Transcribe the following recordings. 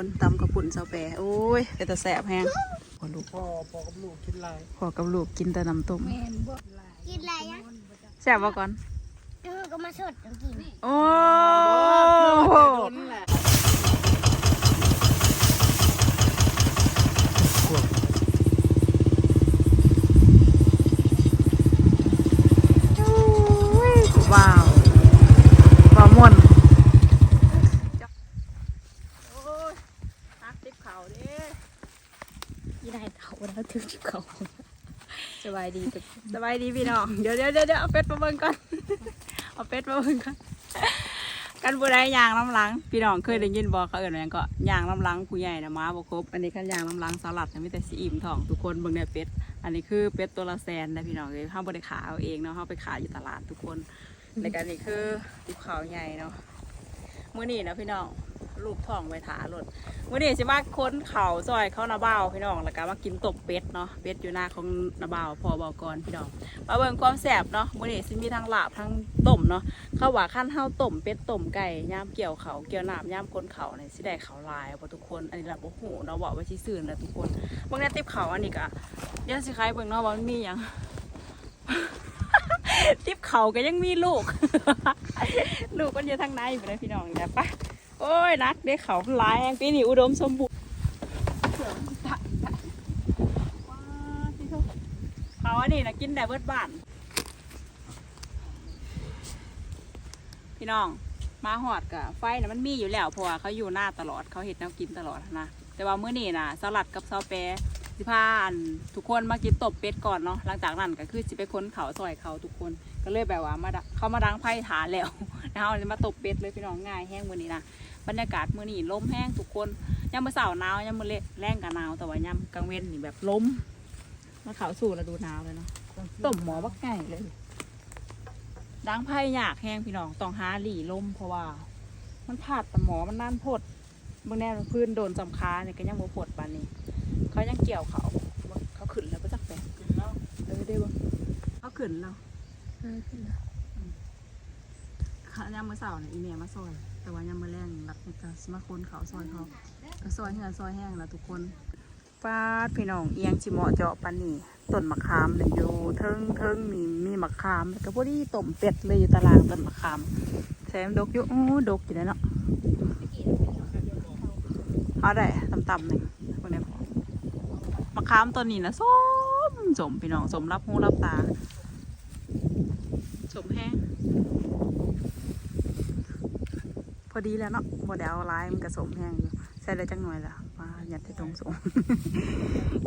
คนตำกระปุ่นเสาแปรโอ้ยเป็นตาแสบแฮงพอลูกพ่อพ่อกับลูกคิดไรพอกับลูกกินแต่น้ำต้มกินอะไรนะแสบบ่ก่อนเออก็มาสดจังกินโอ้แหละ ว้าวว้าวม่วนโอ้ยตักติบเขาเด้ ยี่ได้เขาแล้วถึงเขา ส บายดีกคนสบายดีพี่น้องเดี๋ยวเดี๋ยวเดี๋ยวเดี๋ยวเอาเป็ดมาเบิ่งก่อน เอาเป็ดมาเบิ่งก่อน กันบุได้ยางน้ำหลัง พี่น้องเคยได้ยินบอกเขาเอ่ยยังก็ยางน้ำหลังผู้ใหญ่นะมาบ่ครบ อันนี้คันยางน้ำหลังสลัดแต่ไม่แต่สีอิ่มทองทุกคนเบิ่งเนี่ยเป็ด อันนี้คือเป็ดตัวละแสนนะพี่น้องเลยห้าบริขาเอาเองเนาะห้าไปขายอยู่ตลาดทุกคนในการนี้คือติบขาวใหญ่เนาะเมื้อนี้นะพี่น้อง ลูกท้องไว้ถารถมื้อนี้สิมาค้นเขาซอยเข้านาบ่าวพี่น้องแล้วก็มากินตบเป็ดเนาะเป็ดอยู่หน้าของนาบ่าวพอบอกก่อนพี่น้องมาเบิ่งความแซ่บเนาะมื้อนี้สิมีทั้งหลาบทั้งต้มเนาะเขาว่าขั้นเฮาต้มเป็ดต้มไก่ย่ามเกี่ยวเขาเกี่ยวหน้ำย่ามค้นเขาเนี่ยสิได้เขาลายบ่ทุกคนอันนี้ละบ่ฮู้เนาะบอกไว้ซื่อนะทุกคนเบิ่งในติบเขาอันนี้ก็เดี๋ยวสิคล้ายเบิ่งเนาะว่ามันมีหยังทิปเขาก็ยังมีลูก ลูกก็อยู่ทางในไปเลยพี่น้องเดี๋ยปะ โอ้ยนักเด็กเขาหลายแห่งปีนี้อุดมสมบูรณ์เขาอันนี้นะกินได้เบิดบ้าน พี่น้องมาหอดกับไฟนะมันมีอยู่แล้วเพราะว่าเขาอยู่หน้าตลอดเขาเห็ดแนวกินตลอดนะแต่ว่ามื้อนี้นะสลัดกับซอแปรสิพาอันทุกคนมากินตบเป็ดก่อนเนาะหลังจากนั้นก็คือสิไปค้นเขาซอยเขาทุกคนก็เลยแบบว่ามาเขามาดังไพ่ฐานแล้ว เอาเลยมาตบเป็ดเลยพี่น้องง่ายแห้งมื้อนี้นะบรรยากาศมื้อนี้ลมแห้งทุกคนยามมื้อเสาร์หนาวยามมื้อเละแรงกับหนาวแต่ว่ายามกลางเว้นนี่แบบลมมาเขาสู่ฤดูหนาวเลยเนาะต้มหมอบักไก่เลยดังไพ่ยากแห้งพี่น้องต้องหาหลีลมเพราะว่า มันผาดแต่หมอมันนั่นพดเมื่อแน่พื้นโดนจำคาเนี่ยก็ยังโมพดปานนี้ เขายังเกี่ยวเขาบ่เขาขึ้นแล้วก็จักแปลเออได้บ่เขาขึ้นแล้วเขา ยังมือเสาร์เนี่ยอีเมียมาซอย แต่ว่ายังมือแรงรักจะมาคนเขาซอยเขาก็ซอยเหือซอยแห้งแล้วทุกคนฟาดพี่น้องเอียงจิเหมาะเจาะปานนี้ต้นมะขามเนี่ยอยู่เทิงเทิงมีมีมะขามแล้วก็พอดีต้มเป็ดเลยอยู่ตารางต้นมะขามแซมดกอยู่โอ้ดกอยู่แล้วเนาะเอาได้ต่ำๆหนึ่งพวกนี้มะขามตัวนี้นะส้มสมพี่น้องสมรับหูรับตาสมแห้ง พ อดีแล้วเนาะบดเอาลายมันกระสมแห้งอยู่ใส่ได้จักหน่วยละว่าหยัดจะตรงสูง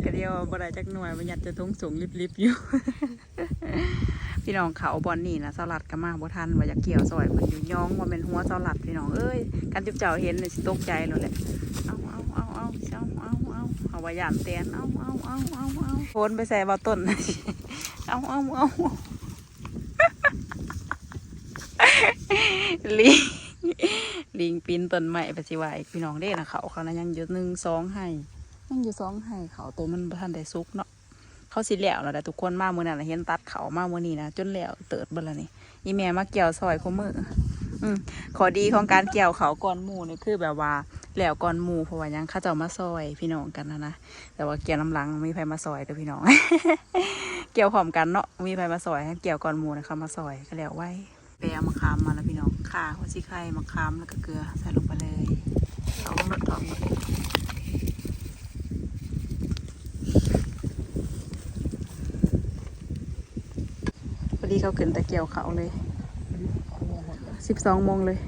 ก็เดียวบ่ได้จักหน่วยมันหยัดจะตรงสูงลิบๆอยู่ พี่น้องเขาบอลนี่นะสลัดก็มาบ่ทันว่าอยากเกี่ยวซอยมันอยู่ย่องว่าเป็นหัวสลัดพี่น้องเอ้ยกันจุบเจ้าเห็นเลยตกใจเลยแหละเอาเอาเอาเอาเอาเอาเอาเอาว่ายานเตียนเอาเอาเอาเอาเอาโคนไปใส่บ่ต้นเอาเอาเอาลิ ลิงปีนต้นไม้ไปสิวาอีกพี่น้องเด้นะเขาเขานะยังอยู่หนึ่งสองให้ยังอยู่สองให้เขาตัวมันบ่ทันได้สุกเนาะเขาสิแล้วแล้วแต่ทุกคนมาเมื่อนั้นเห็นตัดเขามาเมื่อนี้นะจนแล้วเติดเบิดแล้วนี่อีแม่มาเกี่ยวซอยขมืออืมขอดีของการเกี่ยวเขาก่อนหมูนี่คือแบบว่าแล้วก่อนหมูเพราะว่ายังข้าเจ้ามาซอยพี่น้องกันนะนะแต่ว่าเกี่ยวน้ำลังมีใครมาซอยเด้อพี่น้อง เกี่ยวพร้อมกันเนาะมีใครมาซอยเกี่ยวก่อนหมูนะเขามาซอยก็แล้วไว้ แปเอามะขามมาแล้วพี่น้องข่าหัวชีไข่มะขามแล้วก็เกลือใส่ลงไปเลยเอาลงรถก่อนพอดีเขาขึ้นตะเกียวเขาเลยสิบสองโมงเลย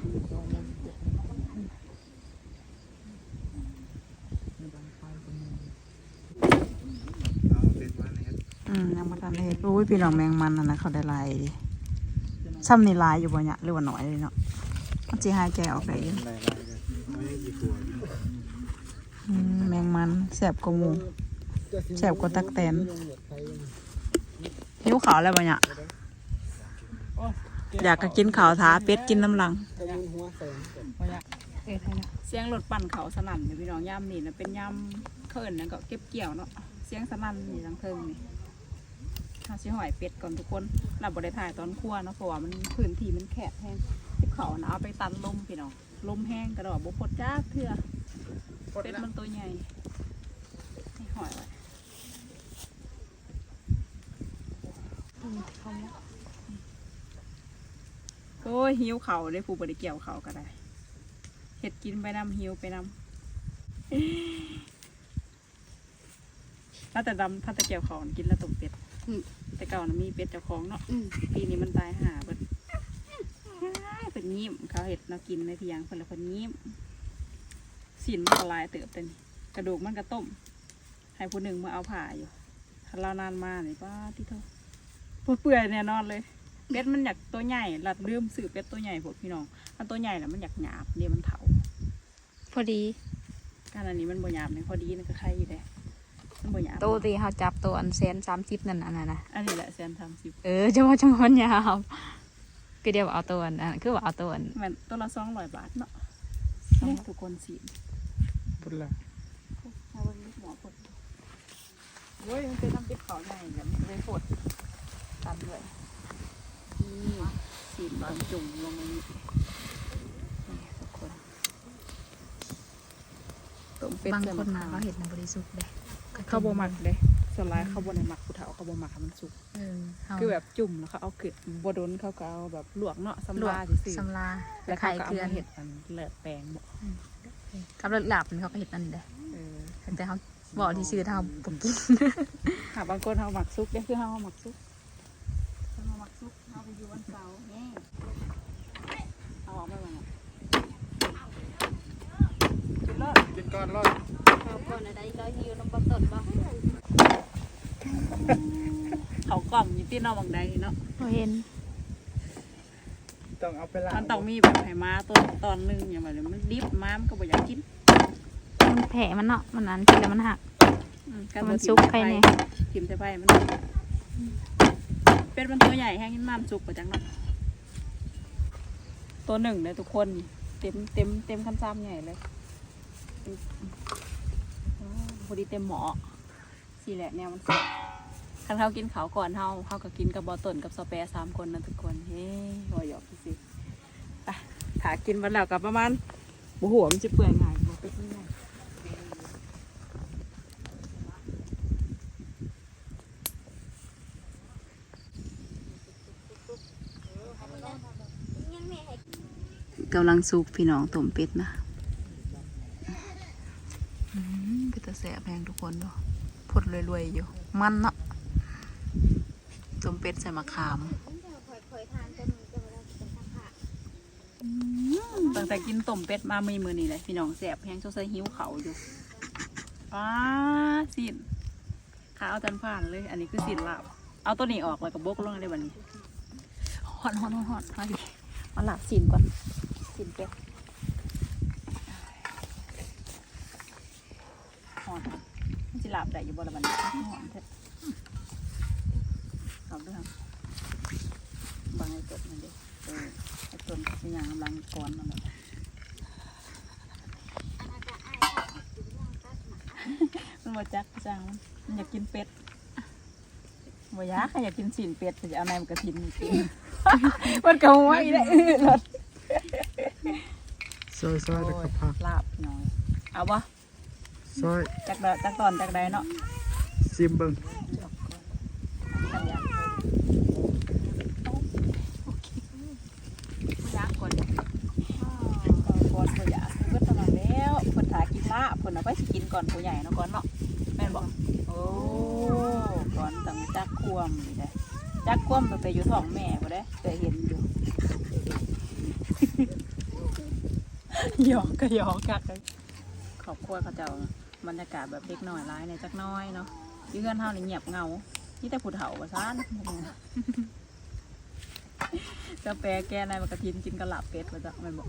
อืมยังมาทันเลยโอ้ยพี่น้องแมงมันนะนะเขาได้ลายดิ ซ้ำนี่ลายอยู่บ่เนี่ยหรือว่าหน่อยเลยเนาะมันจีหายใจออกได้อยู่หลายรายกันไม่กี่ตัวอืมแมงมันแสบกว่าหมูแสบกว่าตักแตนหิวขาวแล้วบ่เนี่ยอยากก็กินขาวท้าเป็ดกินน้ำลังกระมุนหัวแสงเสียงรถปั่นเขาสนั่นเนี่ยพี่น้องย่ำนี่นะเป็นย่ำเขินนั่นก็เก็บเกี่ยวเนาะเสียงสนั่นนี่ทั้งเทิงนี่ ข้าชิหอยเป็ดก่อนทุกคนเราบริถ่ายตอนคั่วเนาะเพราะว่ามันพื้นที่มันแคบแห้งที่เขานะเอาไปตันลมพี่น้องลมแห้งกระดอกบุพดจ้าเถื่อเป็ดมันตัวใหญ่ให้หอยไว้โอ้ยหิวเขาได้ผู้บริเกี่ยวเขาก็ได้เห็ดกินไปนำหิวไปนำถ้าแต่ดำถ้าแต่เกี่ยวเขากินแล้วตกเป็ดอืม แต่เก่านะมีเป็ดเจ้าของเนาะอืมปีนี้มันตายหาเบิดเป็นยิ้มเขาเห็ดเรากินในที่ยังเพิ่นละเพิ่นยิ้มสินมันละลายเติบเต็มกระดูกมันกระต้ม ให้ผู้หนึ่งมาเอาผ่าอยู่ถ้าเรานานมาเนี่ยป้าที่เท่าเปื่อยแน่นอนเลย เป็ดมันอยากตัวใหญ่หลัดลืมสื่อเป็ดตัวใหญ่พวกพี่น้องมันตัวใหญ่แล้วมันอยากหยาบเดี๋ยวมันเถาพอดี การอันนี้มันบ่หยาบเนี่ยพอดีนะก็ใครอยู่เลย มันบ่หยาบโตตีเขาจับตัวอันเซนสามสิบนั่นอันนั้นนะอันนี้แหละแสนสามสิบเออจะว่าจะมันยาวก็เดียวเอาตัวอันนั้นคือว่าเอาตัวอันมันตัวละสองร้อยบาทเนาะเนี่ยทุกคนสิพุ่นละเอาไว้หมอผดเว้ยมันเป็นน้ำติ๊บเขาใหญ่แบบเลยผดตามเลยนี่สีบางจุ่มลงมานี่นี่ทุกคนต้มเป็ดบางใส่คนมะมาขามเขาเห็นในบริสุทธิ์เลย เขาบ่มักเลยสไลด์เขาบ่ได้มักผู้เฒ่าเขาบ่มักให้มันสุก เออเขาคือแบบจุ่มแล้วเขาเอาเกลือบ่โดนเขาก็เอาแบบลวกเนาะลสำวกลาซื่อสำลาๆแล้แล้ววไข่เขาก็เอาเกลือมาเห็ดมันเลิศแปลงบ่กับรสหลาบมันเขาก็เห็นนั่นเด้เออแต่เขาบอกที่ซื้อเท่าผมกินค่ะบางคนเขาหมักซุกเด้คือเขาหมักซุกเขาหมักซุกเขาไปอยู่วันเสาร์แนี่เอาออกมาบ้างอะกินเลยกินก้อนรอดเอาก่อ นอะไรก็หิวน้ำปลาตดบ้างเขากล่องอยู่ที่นอกบางใดเนาะเขาเห็นต้องเอาไปล้างมันต้องมีแบบให้มาตัวตอนหนึงอย่างแบบนี้มันดิบมามันก็บ่อยากกินมันแผลมันเนาะมันอันกินแล้วมันหัก อืมันซุกใครเนี่ยกินใส่ไผ่มันเป็ดมันตัวใหญ่แห้งน้ำซุกกว่าจังเนาะตัวหนึ่งเลยทุกคนเต็มเต็มเต็มคันซ้ำใหญ่เลยอ๋อ พอดีเต็มหมอสี่แหละแนวมันสุกคันเขากินเขาก่อนเฮาเขาก็กินกับบอตนกับสเปรสามคนนะทุกคนเฮ้ยหัวหยอกสิไปถ้ากินวันแล้วกับประมาณบุหัวมันจะเปื่อยง่ายบ่เป็ดมันง่ายกำลังซุปพี่น้องต้มเป็ดนะ แสบแพงทุกคนดูพดรวยๆอยู่ มันเนาะต้มเป็ดใส่มะขามเคยทานแต่มึงจะมาได้กินข้าวผัดตั้งแต่กินต้มเป็ดมามีมือนี่เลยพี่น้องแสบแพงชดใส่หิวเขาอยู่ป้าสินขาเอาจันผ่านเลย อันนี้คือสินลาบเอาตัวนี้ออกแล้วก็บกลงในบันนี้หอนหอนหอนหอนมาดิมาหลับสินก่อนสินเป็ดหอนมันจะหลับได้ อยู่บนละบันนี้หอนเถอะเอาด้วยครับบางไอ้ตดมันเด็เออไอ้ต้นเป็นอย่างกำลังก้อนมันแบบมันมาจักจังมันอยากกินเป็ดบ่อยากอยากกินสินเป็ดแต่จะเอาในมันกระทินมันกินมันกระหัวอีได้อื้อรถซอยซอยแล้วก็ผักลาบหน่อยเอาบ่ ซอยจักดจักตอนจักใดเนาะซิมเบิ่งสัญญาอยากก่อนก่อนผู้อยากเพิ่นตลอดแล้วเพิ่นถ่ายกินลาบเพิ่นเอาไปสิกินก่อนผู้ใหญ่เนาะก่อนเนาะแม่นบ่โอ้ก่อนต้องจักควมนี่เด้จักควมตั้งแต่อยู่ท้องแม่บ่ได้เคยเห็นอยู่หยอกก็หยอกกักเลยขอบครัวเขาเจ้า บรรยากาศแบบเด็กน้อยร้ายในจักหน้อยเนาะอยืนเฮานี่เงียบเหงานี่แต่ผู้เฒ่าว่าซ่านกาแฟแกนายมันกระทินกินกระหลับเป็ดมาจ้ะมันบอก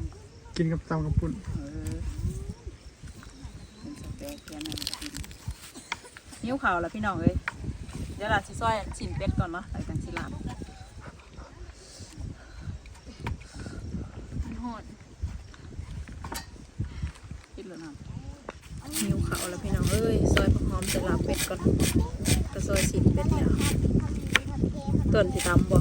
กินกับตำกับปุ่นเออเป็นกาแฟแกนายมันกระทินนิ้วเข่าวแล้วพี่น้องเอ้ยเดี๋ยวเราสิซอยสินเป็ดก่อนเนาะใส่กันสิลาบมันหดคิด แล้วพี่น้องเอ้ยซอยผักหอมจะลาเป็ดก่อนก็ซอยสินเป็ดเนี่ยต้นที่ตำบ่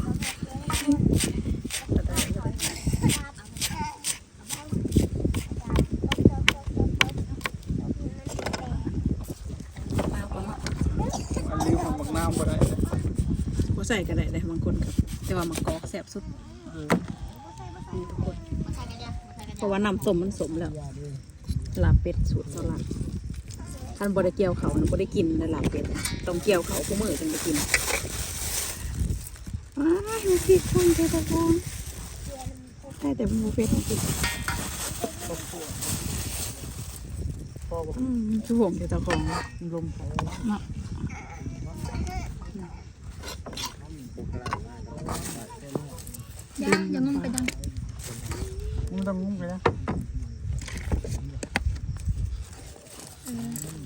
ใส่กันได้เลยบางคนแต่ว่ามากอกแสบสุดเพราะว่าน้ำสมมันสมแล้วลาเป็ดสูตรสลัด ท่านบริเกี่ยวเขานะบริกินนะลาบเป็ดต้องเกี่ยวเขาผู้มือจึงจะกินว้ายมันผิดคนเจ้าตะกอนได้แต่หมูเป็ดมันกินพอบอกอืมคือห่วงเจ้าตะกอนลมเขาเนาะ ย่าอย่างงงไปดัง มึงต้องงุ้มไปนะ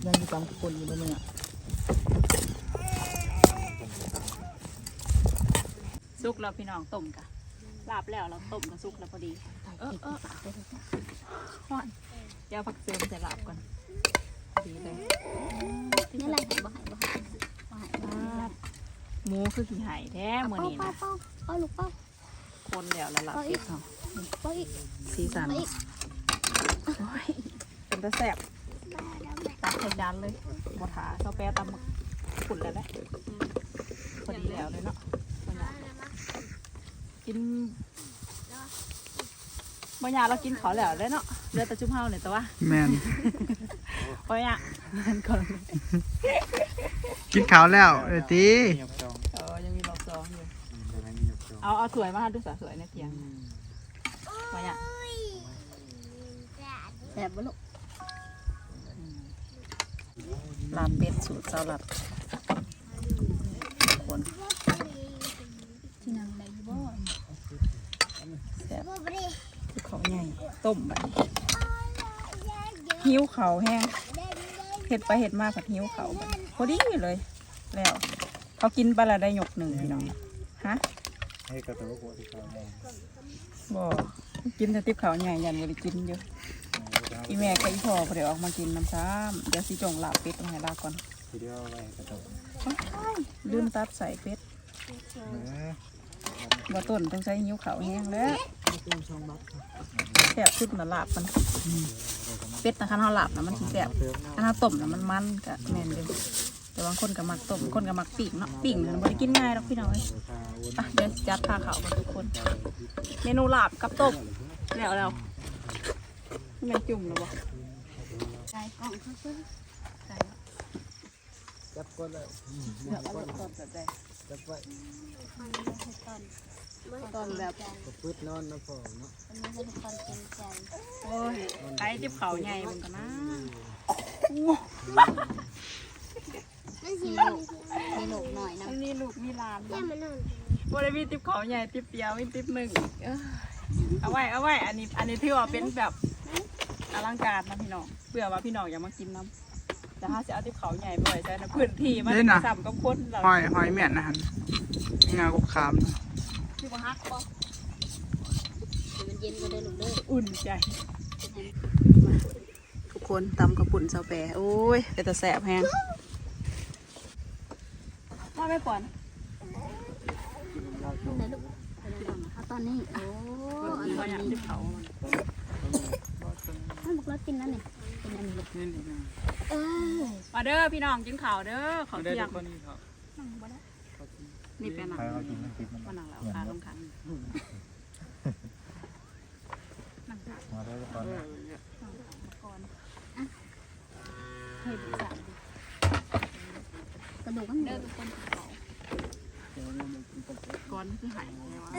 ยังมีตามคนอยู่เลยเนี่ย สุกแล้วพี่น้องต้มกะลาบแล้วเราต้มกับสุกแล้วพอดีเออเออฮ้อนเดี๋ยวพักเสริมใส่ลาบก่อนดีเลยนี่อะไรหายบ่หายบ่หายบ่หายลาบหมูคือขี้ไห่แท้มื้อนี้นะเป้าป้าลูกเป้าคนแล้วแล้วลาบเป็ดเนาะเป้าอีกสีสันเป็นตะแสบตักใส่จานเลยบถาเซาแปรตำหมึกขุ่นแล้วนะพอดีแล้วเลยเนาะ กินบ่ยากเรากินเขาวแล้วเลยเนาะเหลือแต่จุ่มเฮาเนี่ยแต่ว่าแมนบ่ยากมันก่อนกินข้าวแล้วเอ้ยตีเออยังมีรอบสองอยู่เอาเอาสวยมาให้ดูสาวสวยในเตียงบ่ยากแสบบ่ลูกลาบเป็ดสูตรสลัดคนที่นั่ง ได้บ่แซ่บเขาใหญ่ต้มแบบหิ้วเขาแห้งเห็ดไปเห็ดมาผัดหิ้วเขาแบบพอดีเลย แล้วเขากินปละได้หยกหนึ่งพี่น้องฮะให้กระตุ้นหัวที่เขาแน่บ่กินแต่ติบเขาใหญ่ยันบริกินอยู่อีแม่กับอีพ่อพอเดี๋ยวออกมากินน้ำซ้ำเดี๋ยวสิจงหลาบเป็ดมาให้ลาก่อนทีเดียวไว้กระตุ้นลืมตัดใส่เป็ด บ่ต้นต้องใช้หิ้วเขาแห้งแล้วแซ่บชุดมาลาบมันเป็ดนะคันเฮาลาบนะมันสิแซ่บอันนั้นต้มนะมันมันกะแม่นเลยแต่บางคนก็มักต้มบางคนก็มักปีกเนาะปีกมันบ่ได้กินง่ายหรอกพี่น้องเอ้ยไปเดี๋ยวจัดพาเขาวกันทุกคน เมนูลาบกับต้มแล้วแล้วนี่มันจุ่มแล้วบ่ใส่กล่องเขาซื้อจับก้นเลยเดี๋ยวเอาแบบต้มแบบใด จับไว้ต้มแบบก็พืดนอนนะพ่อเนาะมันเต็มใจโอ้ยไก่จิบเขาใหญ่มันก็นะนั่นสิลูกมีลูกหน่อยนะมีลูกมีหลานแม่มันนอนบ่ได้มีติบเขาใหญ่ติบเดียวมีติบหนึ่งเอาไว้เอาไว้อันนี้อันนี้ถือว่าเป็นแบบอลังการนะพี่น้องเผื่อว่าพี่น้องอยากมากินน้ำ แต่ถ้าจะเอาติบเขาใหญ่บ่อยใช่นะพื้นที่มันซ้ำกับคนเราหอยหอยแม่นนะฮะงากบขามนะที่ว่าฮักบ่เดี๋ยวมันเย็นก็ได้ลูกเด้ออุ่นใจทุกคนตำกระปุ่นเสาแปรโอ้ยเป็นตะแสบแฮงว่าไปก่อนลูกไหนลูกเอาตอนนี้ โอ้อันว่าอยากนี้ที่เขามันบอกเรากินนั่นนี่กินอันนี้ลูกนี่นี่นะ เออมาเด้อพี่น้องกินข้าวเด้อขอได้เที่ยทุงกคนนี่ครับนี่เป็นหนังใครเขากินน้ำพริกมันว่าหนังแล้วขาลงขังมาได้ตอนนี้ก่อนให้บุษบกระดูกมันเด้เด้ออทุกคนกินข้าวก่อนคือหายเลยวะ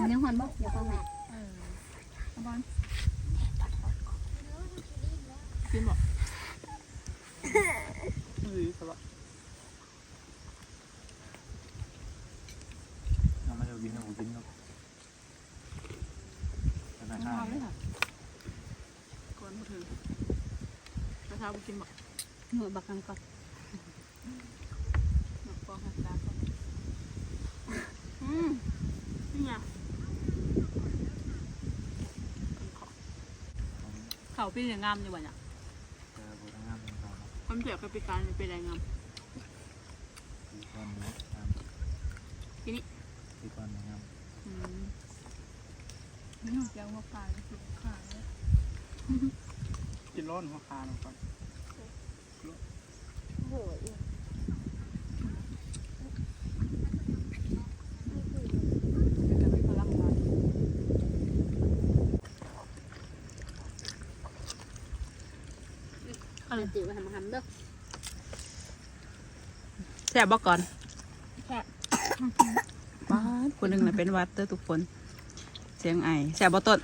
มันยังหอนบ่เดี๋ยวพ่อแม่บอลกินบ่อือสบาย น้ำมันจะกินกับกินกับธนาคาร ทำเลยค่ะก่อนพูดถึง ประชาบุกินบ่หน่วยบักกันก่อนหนักฟองหักตาก่อนอืมนี่ไงเขาพี่ยังงามอยู่บ่เนี่ยเจอบุตรงานเป็นเขาความเจ็บกับปีการเป็นอะไรงามสี่คนนี้ทีนี้สี่คนนะครับอืมนี่ยังว่าปลาสุดขาเลยกินร้อนหัวคาหน่อยก่อน เอาจิ๋วมาทำเด้แซ่บบอกก่อนแซ่บบ้านคนหนึ่งนะเป็นวัดเด้อทุกคน เสียงไอแซ่บบอต้น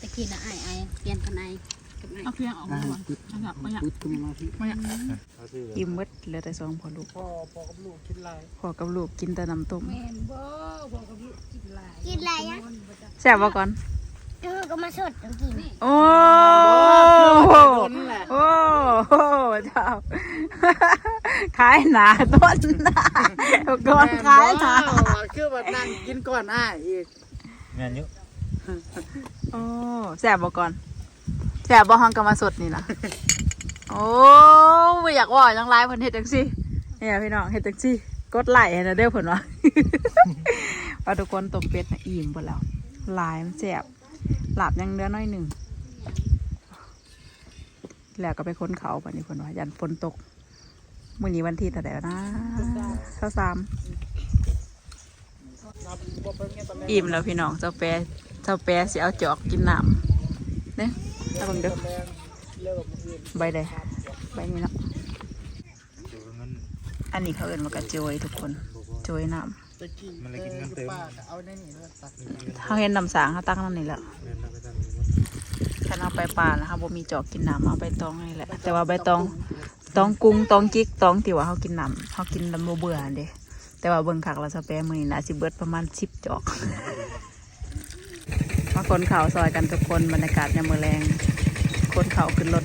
ตะกี้นะไอไอเปลี่ยนกันไอ เอาเพียงออกมาก่อนไม่อยากไม่อยากปึ๊ดขึ้นมาพี่ไม่อยากอิ่มมดเหลือแต่สองพอลูกพ่อพ่อกับลูกคิดไรพ่อกับลูกกินแต่น้ำต้มแม่นบ่บอกับลูกกินลายกินลายยังแซ่บบ่ก่อนเออก็มาสดกินโอ้โหโอ้โหเจ้าขายหนาต้นหนาก่อนขายหนาคือว่านั่งกินก่อนอ้ายอีกแม่นยุโอ้แสบบ่ก่อน แสบบ่ห้องกรรมาสดนี่นะโอ้ไม่อยากว่าจังไรเพิ่นเฮ็ดจังซี่เนี่ยพี่น้องเฮ็ดจังซี่กดไลค์ให้นะเด้อเพิ่นว่าว่าทุกคนตบเป็ดนะอิ่มเบ่แล้วหลายมันแสบหลับยังเหลือน้อยหนึ่งแล้วก็ไปค้นเขาบัดนี้เพิ่นว่ายันฝนตกมื้อนี้วันที่เท่าใดวะนะ23อิ่มแล้วพี่น้องเจ้าแปรเจ้าแปรสิเอาจอกกินน้ำเนี่ย เอาเบิ่งเด้อใบใดใบนี้เนาะเดี๋ยวมันอันนี้เขาเอิ้นว่ากระโจยทุกคนโจยน้ตะกี้มันเลยกินเงินเต็มเอาในนี่แล้วตัดำเขาเห็นน้ำสางเขาตั้งนั่นนี่แหละเงินเราไปตัดถ้าเอาไปป่านะคะบ่มีจอกกินน้ำเอาใบตองนี่แหละ แต่ว่าใบตองตองกุ้งตองจิกตองที่ว่าเขากินน้ำเขากินลำโบเบื่อหั่นเด้แต่ว่าเบิ่งคักแล้วสเปรมือนี่น่าสิเบิดประมาณสิบจอกมา คนเขาซอยกันทุกคนบรรยากาศยามมือแรงคนเขาขึ้นรถ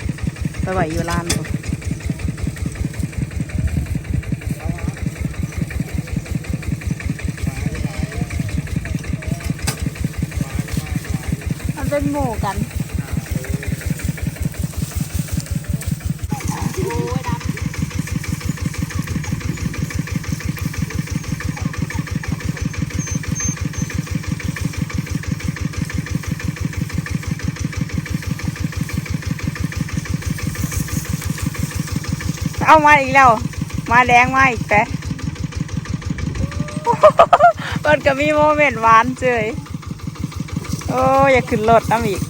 ไปไหวอยู่ร้านพุ่นมันเป็นหมู่กันามาอีกแล้ว มาแดงมาอีกแต่เปิดก็มีโมเมนต์หวานเจยโอ้ยอย่าขึ้นรถน้ำอีก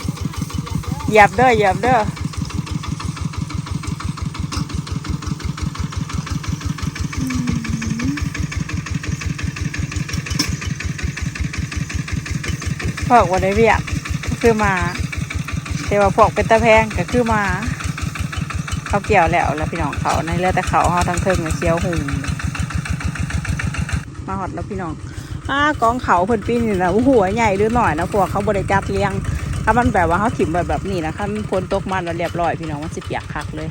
เหยียบเด้อเหยียบเด้อพวกวันได้เวียกก็คือมา แต่ว่าพวกเป็นตะแพงก็คือมา ขาเกี่ยวแล้วแล้วพี่น้องเขาในเรือดแต่เขาเขาทั้งเทิงเลยเคี้ยวหุงมาหอดแล้วพี่น้องอ่ากองเขาเพิ่นปีนี่นะหัวใหญ่หรือหน่อยนะพวกเขาบริจัดเลี้ยง ถ้ามันแบบว่าเขาถิ่มแบบแบบนี้นะขั้นพ้นตกมันแล้วเรียบร้อยพี่น้องมันสิเปียกคักเลย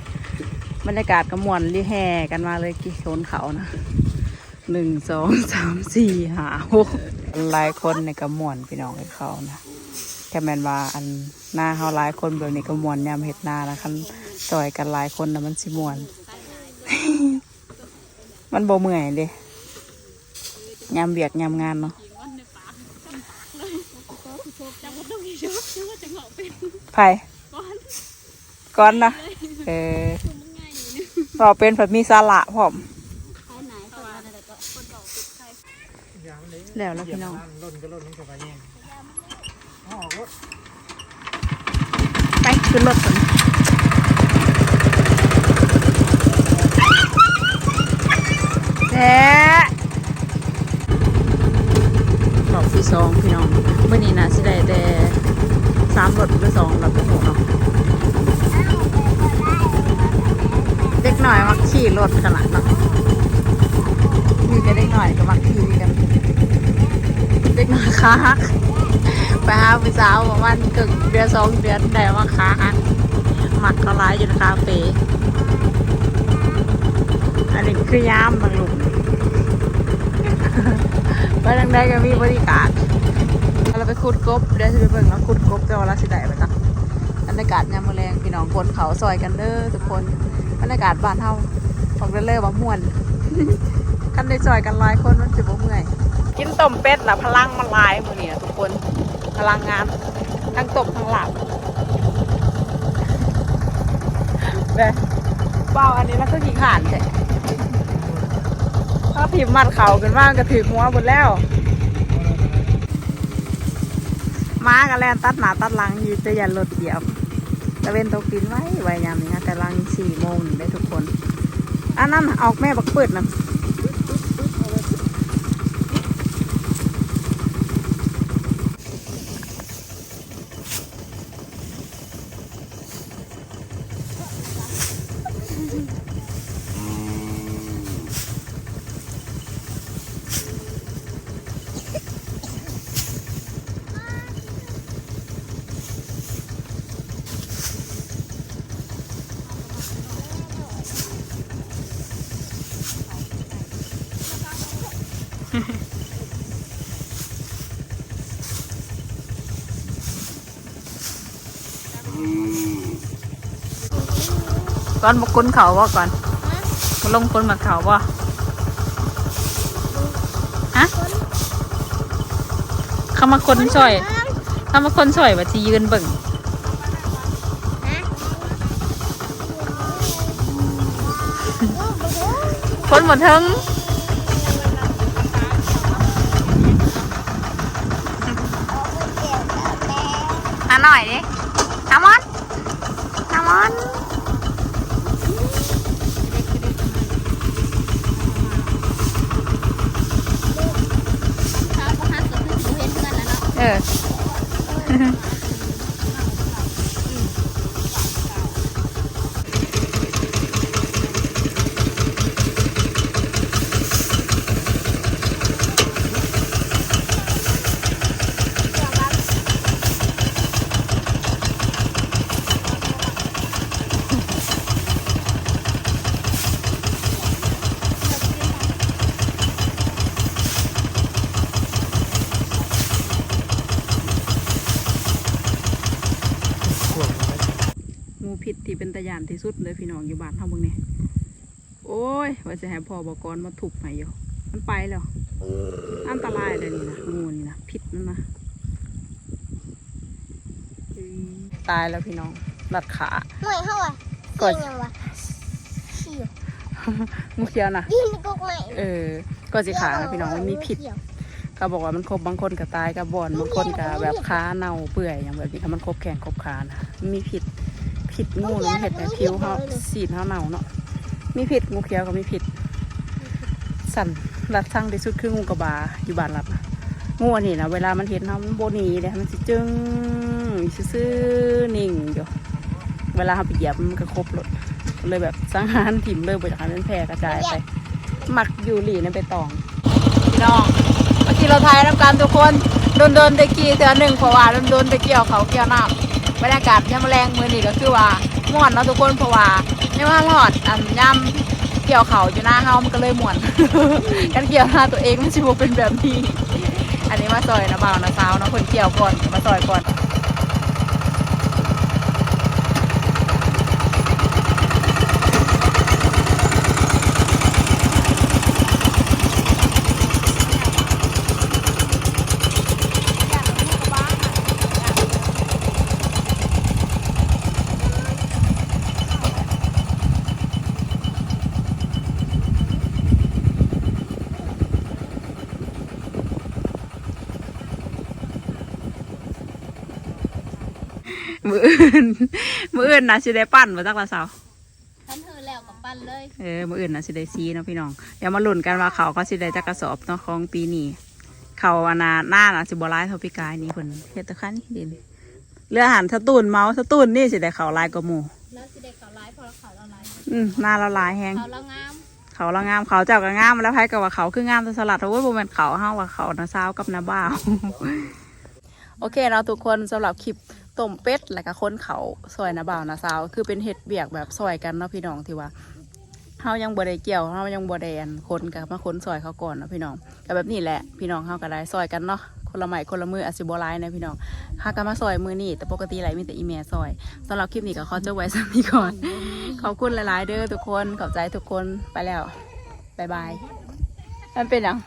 บรรยากาศก็มวนรีแห่กันมาเลยกี่โซนเขานะหนึ่งสองสามสี่ห้าหกหลายคนในกระมวนพี่น้องเขานะแค่แมนว่าอันหน้าเขาหลายคนแบบนี้ก็มวนยามเห็ดหน้านะคัน ซอยกันหลายคนนะมันสิมวน มันบ่เมื่อยเด้ยามเบียกยามงานเนาะไผ่ก้อนนะเออพอเป็นแบบมีสาระพร้อมแล้วแล้วพี่น้องไปแย่งอ๋อรถไปขึ้นรถก่อน แท้รอบที่สองพี่น้องเมื่อนี้นะสิได้แต่สามรถหรือสองรถก็หกเนาะเด็กหน่อยมักขี่รถขนาดเนาะมีก็เด็กหน่อยก็มักขี่กันเด็กหน่อยขาหักไปหาผู้สาวประมาณเกือบเดือนสองเดือนได้ว่าขาหักหมักก็ร้ายอยู่ในคาเฟ่ อันนี้คือยามบางลุมไปทางใดก็มีบริการเราไปขุดกบเดี๋ยวจะไปเบิ่งแล้วขุดกบแต่ว่าเราสิได้ไปจ้ะบรรยากาศยามมื้อแรงพี่น้องคนเขาซอยกันเด้อทุกคนบรรยากาศบ้านเฮาของเด้อเลยว่ม่วนกันได้ซอยกันหลายคนมันสิบ่เมื่อยกินต้มเป็ดนะพลังมันลายมื้อนี้นะทุกคนพลังงานทั้งตบทั้งหลับเด้เปล่าอันนี้แล้วก็ขี่ขานใช่ ถ้าพิมพ์มัดเข่ากันว่างก็ถือหัวหมดแล้วม้ากันแลนตัดหนาตัดหลังยืดจะอย่าหลดเหยียบตะเวนตกดินไว้ไว้ยามนี้นะแต่ลังสี่โมงได้ทุกคน อันนั้นออกแม่บักเปิดนะ ก่อนบกคนเขาว่าก่อนมาลงคนมาเขาว่าฮะเขามาคนช่วยเขามาคนช่วยว่าจะยืนเบิ่งคนหมดทั้งอะหน่อยดิทามอนทามอน เขาก็ห้ามกับเพื่อนเพื่อนแล้วเนาะ เออ งูผิด ที่เป็นตะยานที่สุดเลยพี่น้องอยู่บ้านเท่ามึงเนี่ยโอ้ยว่าจะให้พ่อบอกกรมาถูกไหมอยู่มันไปแล้วอันตรายเลยนี่นะงูนี่นะผิดนั่นนะอืมตายแล้วพี่น้องรัดขาหน่วยเขาอะก่อนเสียงยังวะเขียวงูเขียวนะดินกกใหม่เออก็สิขานะพี่น้องมันมีผิดเขาบอกว่ามันครบบางคนก็ตายกับบอนบางคนก็แบบขาเน่าเปื่อยอย่างแบบนี้ถ้ามันครบแขนครบขานะมันมี ผิดผิดงูหรือเห็ดในผิวเขาสีดเขาเน่าเนาะมีผิดงูเขียวก็มีผิด สั่นรัดทั้งที่สุดคืองูกระบาอยู่บ้านรับนะงูอันนี้นะเวลามันเห็นเขามันโบหนีเลยมันสิจึงซื่อๆนิ่งอยู่เวลาเขาไปเหยียบมันก็ครบรถเลยแบบสังหารถิ่มเลยไปจากนั้นมันแพร่กระจายไปหมักอยู่หลีในไปตองพี่น้องเมื่อกี้เราทายน้ำกันทุกคนโดนโดนๆตะกี้เทือหนึ่งเพราะว่าโดนโดนๆตะเกี่ยวเขาเกี่ยวน้ำ บรรยากาศยามแรงมือนี่ก็คือว่าม่วนเนาะทุกคนเพราะว่าไม่ว่าหลอดอันย่ำเกี่ยวเขาอยู่หน้าเฮามันก็เลยม่วนการเกี่ยวหน้าตัวเองมันชิวเป็นแบบนี้ อันนี้มาซอยนะบ่าวนะสาวเนาะคนเกี่ยวก่อนมาซอยก่อนมื ออื่นมืออื่นนะสิได้ปั้นมาจากละสาวฉันเธอแล้วกับปั้นเลยเออมืออื่นนะสิได้ซีเนาะพี่น้องเดี๋ยวมาลุ้นกันว่าเขาก็สิได้จักกระสอบเนาะของปีนี้เขาอานาหน้าน่ะสิบ่ร้ายเท่าพี่กายนี่เพิ่นเฮ็ดแตะคันนี่ดินเรือหันสตูนเมาสตูนนี่สิได้เขาลายกว่าหมู่แล้วสิเด็กเขาร้ายพอเขาเราร้ายอืมหน้าละลายแฮงเขาเรางามเขาละงามเขาเจ้าก็งามแล้วไผก็ว่าเขาคืองามแต่สลัดโอ้ยบ่แม่นเขาเฮาว่าเขานะสาวกับนาบ่าว โอเคเราะทุกคนสำหรับคลิป ต้มเป็ดแล้วก็ค้นเขาซอยนาบ่าวนาสาว คือเป็นเห็ดเบียกแบบซอยกันเนาะพี่น้องที่ว่าเฮายังบ่ได้เกี่ยวเฮายังบ่ได้อันคนกับมาค้นซอยเขาก่อนเนาะพี่น้องก็แบบนี้แหละพี่น้องเฮาก็ได้ซอยกันเนาะคนละไม้คนละมืออาจสิบ่หลายนะพี่น้องหากันมาซอยมือนี่แต่ปกติไหลมีแต่อีเมลซอยสำหรับคลิปนี้ก็ขอจบไว้สักนี้ก่อน ขอบคุณหลาย ๆ เด้อทุกคนขอบใจทุกคนไปแล้วบายบายมันเป็นหยัง